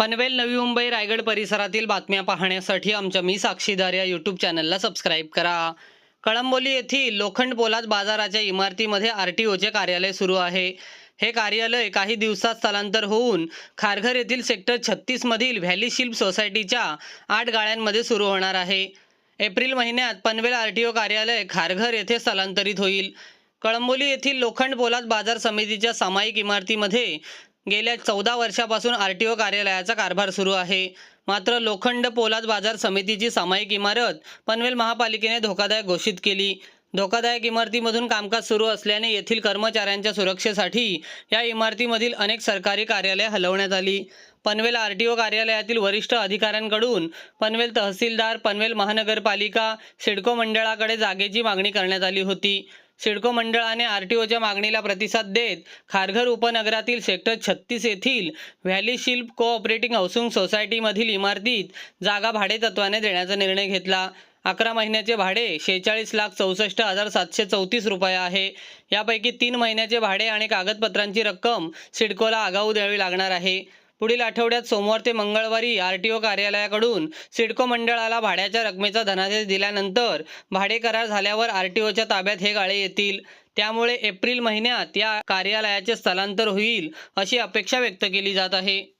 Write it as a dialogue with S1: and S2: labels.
S1: पनवेल नवी मुंबई रायगड परिसरातील बातम्या पाहण्यासाठी आमच्या मी साक्षीदार या यूट्यूब चॅनलला सबस्क्राईब करा. कळंबोली येथील लोखंड पोलाद बाजाराच्या इमारतीमध्ये आर टी ओचे कार्यालय सुरू आहे. हे कार्यालय काही दिवसात स्थलांतर होऊन खारघर येथील सेक्टर छत्तीसमधील व्हॅली शिल्प सोसायटीच्या आठ गाळ्यांमध्ये सुरू होणार आहे. एप्रिल महिन्यात पनवेल आर टी ओ कार्यालय खारघर येथे स्थलांतरित होईल. कळंबोली येथील लोखंड पोलाद बाजार समितीच्या सामायिक इमारतीमध्ये गेल्या चौदा वर्षापासून आर टी ओ कार्यालयाचा कारभार सुरू आहे. मात्र लोखंड पोलाद बाजार समितीची सामायिक इमारत पनवेल महापालिकेने धोकादायक घोषित केली. धोकादायक इमारतीमधून कामकाज सुरू असल्याने येथील कर्मचाऱ्यांच्या सुरक्षेसाठी या इमारतीमधील अनेक सरकारी कार्यालये हलवण्यात आली. पनवेल आर टी ओ कार्यालयातील वरिष्ठ अधिकाऱ्यांकडून पनवेल तहसीलदार पनवेल महानगरपालिका सिडको मंडळाकडे जागेची मागणी करण्यात आली होती. सिडको मंडळाने आर टी ओच्या मागणीला प्रतिसाद देत खारघर उपनगरातील सेक्टर छत्तीस येथील व्हॅली शिल्प कोऑपरेटिंग हाऊसिंग सोसायटीमधील इमारतीत जागा भाडेतत्वाने देण्याचा निर्णय घेतला. अकरा महिन्याचे भाडे शेहेचाळीस लाख चौसष्ट हजार सातशे चौतीस रुपये आहे. यापैकी तीन महिन्याचे भाडे आणि कागदपत्रांची रक्कम सिडकोला आगाऊ द्यावी लागणार आहे. पुढील आठवड्यात सोमवार ते मंगळवारी आर टी ओ कार्यालयाकडून सिडको मंडळाला भाड्याच्या रकमेचा धनादेश दिल्यानंतर भाडे करार झाल्यावर आर टी ओच्या ताब्यात हे गाळे येतील. त्यामुळे एप्रिल महिन्यात या कार्यालयाचे स्थलांतर होईल अशी अपेक्षा व्यक्त केली जात आहे.